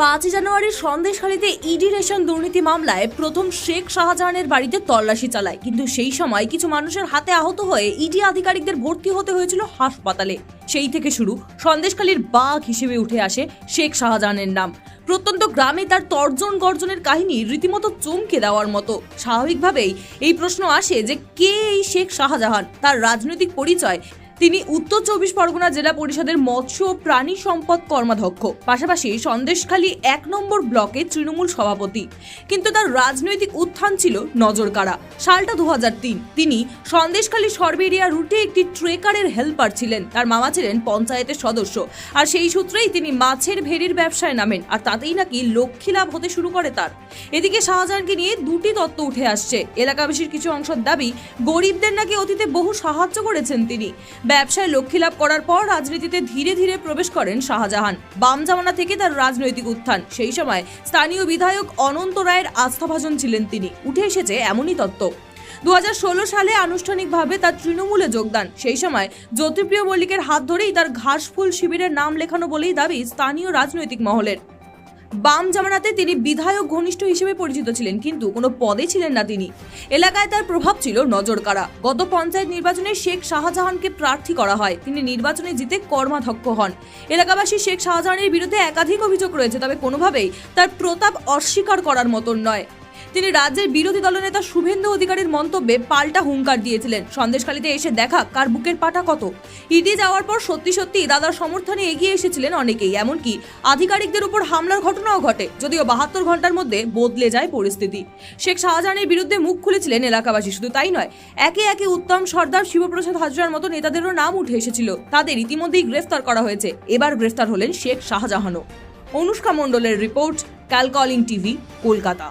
পাঁচই জানুয়ারির সন্দেশখালীতে ED ration দুর্নীতি মামলায় প্রথম শেখ শাহজাহানের বাড়িতে তল্লাশি চালায়। কিন্তু সেই সময় কিছু মানুষের হাতে আহত হয়ে ইডি আধিকারিকদের ভর্তি হতে হয়েছিল হাসপাতালে। সেই থেকে শুরু সন্দেশখালীর বাঘ হিসেবে উঠে আসে শেখ শাহজাহানের নাম। প্রত্যন্ত গ্রামে তার তর্জন গর্জনের কাহিনী রীতিমতো চমকে দেওয়ার মতো। স্বাভাবিকভাবেই এই প্রশ্ন আসে যে, কে এই শেখ শাহজাহান? তার রাজনৈতিক পরিচয় তিনি উত্তর চব্বিশ পরগনা জেলা পরিষদের মৎস্য ও প্রাণী সম্পদ কর্মাধ্যক্ষ। পাশাপাশি সন্দেশখালী এক নম্বর ব্লকে তৃণমূল সভাপতি। কিন্তু তার রাজনৈতিক উত্থান ছিল নজরকাড়া। সালটা দু তিনি সন্দেশখালী সরবেরিয়া রুটে একটি ট্রেকারের হেল্পার ছিলেন। তার মামা ছিলেন পঞ্চায়েতের সদস্য। আর সেই সূত্রেই তিনি মাছের ভেড়ির ব্যবসায় নামেন। আর তাতেই নাকি লক্ষ্মী লাভ হতে শুরু করে তার। এদিকে শাহজাহানকে নিয়ে দুটি তত্ত্ব উঠে আসছে। এলাকাবাসীর কিছু অংশের দাবি, গরিবদের নাকি অতীতে বহু সাহায্য করেছেন তিনি। ব্যবসায় লক্ষ্মী লাভ করার পর রাজনীতিতে ধীরে ধীরে প্রবেশ করেন শাহজাহান। বাম জামানা থেকে তার রাজনৈতিক উত্থান। সেই সময় স্থানীয় বিধায়ক অনন্ত রায়ের আস্থাভাজন ছিলেন তিনি। উঠে এসেছে এমনই তত্ত্ব। দু হাজার ষোলো সালে আনুষ্ঠানিকভাবে তার তৃণমূলে যোগদান। সেই সময় জ্যোতিপ্রিয় মল্লিকের হাত ধরেই তার ঘাসফুল শিবিরের নাম লেখানো বলেই দাবি স্থানীয় রাজনৈতিক মহলের। বাম জামানাতে তিনি বিধায়ক ঘনিষ্ঠ হিসেবে পরিচিত ছিলেন, কিন্তু কোনো পদে ছিলেন না তিনি। এলাকায় তার প্রভাব ছিল নজর নজরকাড়া গত পঞ্চায়েত নির্বাচনে শেখ শাহজাহানকে প্রার্থী করা হয়। তিনি নির্বাচনে জিতে কর্মাধ্যক্ষ হন। এলাকাবাসী শেখ শাহজাহানের বিরুদ্ধে একাধিক অভিযোগ রয়েছে, তবে কোনোভাবেই তার প্রতাপ অস্বীকার করার মতন নয়। তিনি রাজ্যের বিরোধী দলনেতা শুভেন্দু অধিকারীর মন্তব্যে পাল্টা হুঙ্কার দিয়েছিলেন। সন্দেশখালীতে এসে দেখা কার বুকের পাটা কত। ইডি যাওয়ার পর সত্যি সত্যি দাদার সমর্থনে এগিয়ে এসেছিলেন অনেকেই, এমনকি আধিকারিকদের উপর হামলার ঘটনাও ঘটে, যদিও বাহাত্তর ঘণ্টার মধ্যে বদলে যায় পরিস্থিতি। শেখ শাহজাহানের বিরুদ্ধে মুখ খুলেছিলেন এলাকাবাসী, শুধু তাই নয়, একে একে উত্তম সর্দার শিবপ্রসাদ হাজরার মতো নেতাদেরও নাম উঠে এসেছিল। তাদের ইতিমধ্যেই গ্রেফতার করা হয়েছে। এবার গ্রেফতার হলেন শেখ শাহজাহানও। অনুষ্কা মণ্ডলের রিপোর্ট, ক্যালকলিং টিভি, কলকাতা।